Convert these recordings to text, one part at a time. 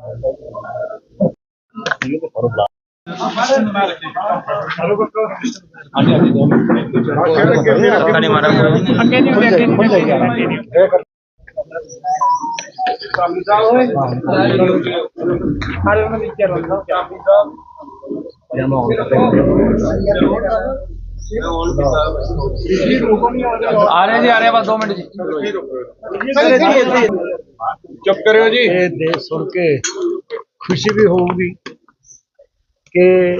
ਆ ਰਹੇ ਜੀ ਆ ਰਹੇ ਬਸ 2 ਮਿੰਟ ਜੀ ਚੁੱਪ ਕਰਿਓ ਜੀ ਇਹ ਦੇ ਸੁਣ ਕੇ ਖੁਸ਼ੀ ਵੀ ਹੋਊਗੀ ਕਿ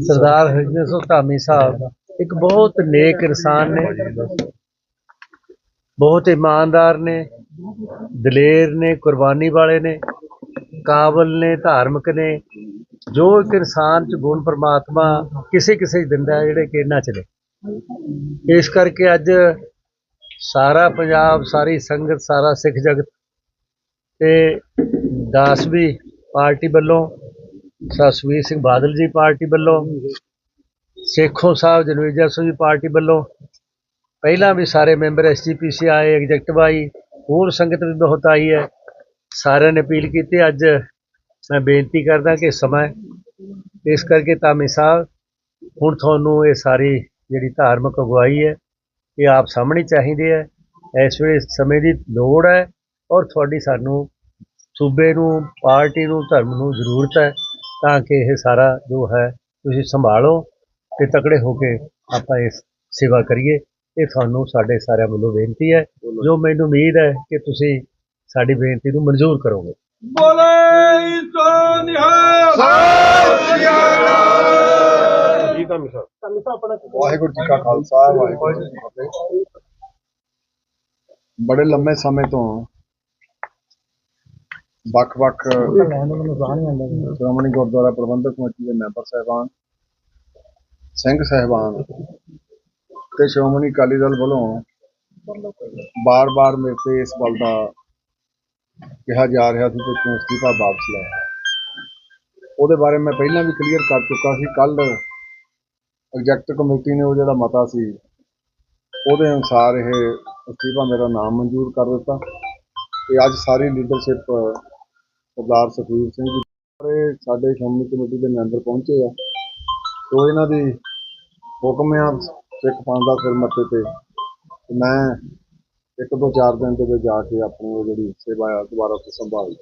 ਸਰਦਾਰ ਹਰਜਿੰਦਰ ਸਿੰਘ ਧਾਮੀ ਸਾਹਿਬ ਇੱਕ ਬਹੁਤ ਨੇਕ ਇਨਸਾਨ ਨੇ ਬਹੁਤ ਇਮਾਨਦਾਰ ਨੇ ਦਲੇਰ ਨੇ ਕੁਰਬਾਨੀ ਵਾਲੇ ਨੇ ਕਾਬਲ ਨੇ ਧਾਰਮਿਕ ਨੇ ਜੋ ਇੱਕ ਇਨਸਾਨ ਚ ਗੁਣ ਪਰਮਾਤਮਾ ਕਿਸੇ ਕਿਸੇ ਚ ਦਿੰਦਾ ਜਿਹੜੇ ਕਿ ਇਹਨਾਂ ਚ ਇਸ ਕਰਕੇ ਅੱਜ ਸਾਰਾ ਪੰਜਾਬ, ਸਾਰੀ ਸੰਗਤ, ਸਾਰਾ ਸਿੱਖ ਜਗਤ ਤੇ ਦਾਸਵੀ ਪਾਰਟੀ ਵੱਲੋਂ ਸਸਵੀਰ ਸਿੰਘ ਬਾਦਲ ਜੀ ਪਾਰਟੀ ਵੱਲੋਂ, ਸੇਖੋਂ ਸਾਹਿਬ ਜਨਵੀਜਾ ਸਿੰਘ ਜੀ ਪਾਰਟੀ ਵੱਲੋਂ, ਪਹਿਲਾਂ ਵੀ ਸਾਰੇ ਮੈਂਬਰ ਐਸਜੀਪੀਸੀ ਆਏ ਐਗਜ਼ੈਕਟਿਵ ਆਈ, ਹੋਰ ਸੰਗਤ ਵੀ ਬਹੁਤ ਆਈ ਹੈ। ਸਾਰਿਆਂ ਨੇ ਅਪੀਲ ਕੀਤੀ, ਅੱਜ ਮੈਂ ਬੇਨਤੀ ਕਰਦਾ ਕਿ ਸਮਾਂ ਇਸ ਕਰਕੇ ਤਾਮੀ ਸਾਹਿਬ ਹੁਣ ਤੁਹਾਨੂੰ ਇਹ ਸਾਰੀ ਜਿਹੜੀ ਧਾਰਮਿਕ ਅਗਵਾਈ ਹੈ, ਇਹ ਆਪ ਸਾਹਮਣੇ ਚਾਹੀਦੀ ਹੈ। ਇਸ ਵੇਲੇ ਸਮੇਂ ਦੀ ਲੋੜ ਹੈ ਔਰ ਤੁਹਾਡੀ ਸਾਨੂੰ ਸੂਬੇ ਨੂੰ, ਪਾਰਟੀ ਨੂੰ, ਧਰਮ ਨੂੰ ਜ਼ਰੂਰਤ ਹੈ ਤਾਂ ਕਿ ਇਹ ਸਾਰਾ ਜੋ ਹੈ ਤੁਸੀਂ ਸੰਭਾਲੋ ਤੇ ਤਕੜੇ ਹੋ ਕੇ ਆਪਾਂ ਇਸ ਸੇਵਾ ਕਰੀਏ। ਇਹ ਤੁਹਾਨੂੰ ਸਾਡੇ ਸਾਰਿਆਂ ਵੱਲੋਂ ਬੇਨਤੀ ਹੈ। ਜੋ ਮੈਨੂੰ ਉਮੀਦ ਹੈ ਕਿ ਤੁਸੀਂ ਸਾਡੀ ਬੇਨਤੀ ਨੂੰ ਮਨਜ਼ੂਰ ਕਰੋਗੇ। ਬੋਲੇ ਸੋਨਿਹਾ ਜੀ ਧਾਮੀ ਸਾਹਿਬ ਵਾਹਿਗੁਰੂ ਜੀ ਕਾ ਖਾਲਸਾ, ਵਾਹਿਗੁਰੂ ਜੀ ਕੀ ਫਤਿਹ। ਬੜੇ ਲੰਮੇ ਸਮੇਂ ਤੋਂ ਵੱਖ-ਵੱਖ ਸ਼੍ਰੋਮਣੀ ਗੁਰਦੁਆਰਾ ਪ੍ਰਬੰਧਕ ਕਮੇਟੀ ਦੇ ਮੈਂਬਰ ਸਾਹਿਬਾਨ, ਸਿੰਘ ਸਾਹਿਬਾਨ ਤੇ ਸ਼੍ਰੋਮਣੀ ਅਕਾਲੀ ਦਲ ਵੱਲੋਂ ਬਾਰ-ਬਾਰ ਮੇਰੇ ਤੇ ਇਸ ਗੱਲ ਦਾ ਕਿਹਾ ਜਾ ਰਿਹਾ ਸੀ ਕਿ ਤੂੰ ਅਸਤੀਫਾ ਵਾਪਸ ਲੈ ਉਹਦੇ ਬਾਰੇ ਮੈਂ ਪਹਿਲਾਂ ਵੀ ਕਲੀਅਰ ਕਰ ਚੁੱਕਾ ਸੀ। ਕੱਲ ਐਗਜ਼ੈਕਟਿਵ ਕਮੇਟੀ ਨੇ ਉਹ ਜਿਹੜਾ ਮਤਾ ਸੀ, ਉਹਦੇ ਅਨੁਸਾਰ ਇਹ ਅਸਤੀਫਾ ਮੇਰਾ ਨਾਮ ਮਨਜ਼ੂਰ ਕਰ ਦਿੱਤਾ। ਤੇ ਅੱਜ ਸਾਰੀ ਲੀਡਰਸ਼ਿਪ ਸਰਦਾਰ ਸੁਖਵੀਰ ਸਿੰਘ ਜੀ ਸਾਰੇ ਸਾਡੇ ਸ਼੍ਰੋਮਣੀ ਕਮੇਟੀ ਦੇ ਮੈਂਬਰ ਪਹੁੰਚੇ ਆ। ਸੋ ਇਹਨਾਂ ਦੀ ਹੁਕਮ ਆ ਸਿੱਖ ਪੰਥ ਦਾ ਸਿਰ ਮੱਥੇ ਤੇ ਮੈਂ ਇੱਕ ਦੋ ਚਾਰ ਦਿਨ ਦੇ ਵਿੱਚ ਜਾ ਕੇ ਆਪਣੀ ਉਹ ਜਿਹੜੀ ਸੇਵਾ ਆ ਦੁਬਾਰਾ ਤੋਂ ਸੰਭਾਲ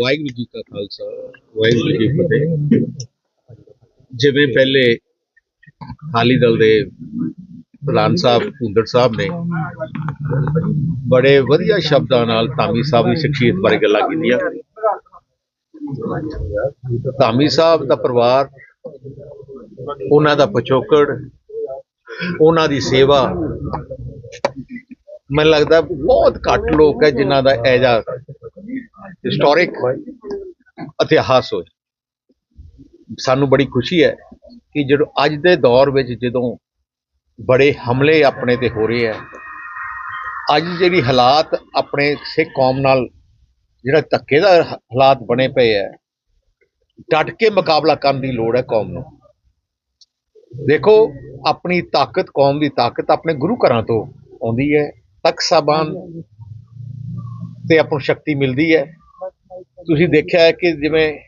ਵਾਹਿਗੁਰੂ ਜੀ ਕਾ ਖਾਲਸਾ ਵਾਹਿਗੁਰੂ ਜੀ ਕੀ ਫਤਿਹ। ਜਿਵੇਂ ਪਹਿਲੇ ਅਕਾਲੀ ਦਲ ਦੇ ਪ੍ਰਧਾਨ ਸਾਹਿਬ ਭੁੰਦੜ ਸਾਹਿਬ ਨੇ ਬੜੇ ਵਧੀਆ ਸ਼ਬਦਾਂ ਨਾਲ ਧਾਮੀ ਸਾਹਿਬ ਦੀ ਸ਼ਖਸੀਅਤ ਬਾਰੇ ਗੱਲਾਂ ਕੀਤੀਆਂ। ਧਾਮੀ ਸਾਹਿਬ ਦਾ ਪਰਿਵਾਰ, ਉਹਨਾਂ ਦਾ ਪਿਛੋਕੜ, ਉਹਨਾਂ ਦੀ ਸੇਵਾ, ਮੈਨੂੰ ਲੱਗਦਾ ਬਹੁਤ ਘੱਟ ਲੋਕ ਹੈ ਜਿਨ੍ਹਾਂ ਦਾ ਐਜਾ ਹਿਸਟੋਰਿਕ ਇਤਿਹਾਸ ਹੋਏ। ਸਾਨੂੰ ਬੜੀ ਖੁਸ਼ੀ ਹੈ ਕਿ ਜਦੋਂ ਅੱਜ ਦੇ ਦੌਰ ਵਿੱਚ ਜਦੋਂ ਬੜੇ ਹਮਲੇ ਆਪਣੇ ਤੇ ਹੋ ਰਹੇ ਹੈ ਅੱਜ ਜਿਹੜੀ ਹਾਲਾਤ ਆਪਣੇ ਸਿੱਖ ਕੌਮ ਨਾਲ, ਜਿਹੜਾ ਧੱਕੇ ਦਾ ਹਾਲਾਤ ਬਣੇ ਪਏ ਹੈ ਡਟ ਕੇ ਮੁਕਾਬਲਾ ਕਰਨ ਦੀ ਲੋੜ ਹੈ ਕੌਮ ਨੂੰ। ਦੇਖੋ, ਆਪਣੀ ਤਾਕਤ, ਕੌਮ ਦੀ ਤਾਕਤ ਆਪਣੇ ਗੁਰੂ ਘਰਾਂ ਤੋਂ ਆਉਂਦੀ ਹੈ, ਤਖਤ ਸਾਹਿਬਾਨ ਤੇ ਆਪਾਂ ਨੂੰ ਸ਼ਕਤੀ ਮਿਲਦੀ ਹੈ। ਤੁਸੀਂ ਦੇਖਿਆ ਹੈ ਕਿ ਜਿਵੇਂ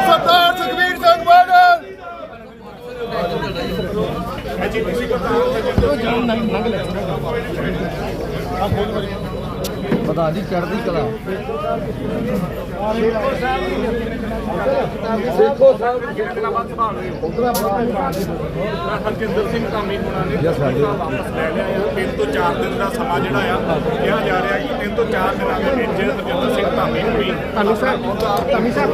ਸਰਦਾਰ ਸੁਖਬੀਰ ਸਿੰਘ ਬਾਦਲ। ਜਾਨ ਨਹੀਂ ਮੰਗ ਲੈ ਆ ਬਹੁਤ ਵਧੀਆ ਪਤਾ ਨਹੀਂ ਚੜਦੀ ਕਲਾ। ਹਰਜਿੰਦਰ ਸਿੰਘ ਧਾਮੀ ਹੋਣਾ ਨੇ ਵਾਪਸ ਲੈ ਲਿਆ ਆ। ਤਿੰਨ ਤੋਂ ਚਾਰ ਦਿਨ ਦਾ ਸਮਾਂ ਜਿਹੜਾ ਆ ਕਿਹਾ ਜਾ ਰਿਹਾ ਕਿ ਤਿੰਨ ਤੋਂ ਚਾਰ ਦਿਨਾਂ ਦੇ ਵਿੱਚ ਹਰਜਿੰਦਰ ਸਿੰਘ ਧਾਮੀ ਹੋਣੀ। ਤੁਹਾਨੂੰ ਸਾਹਿਬ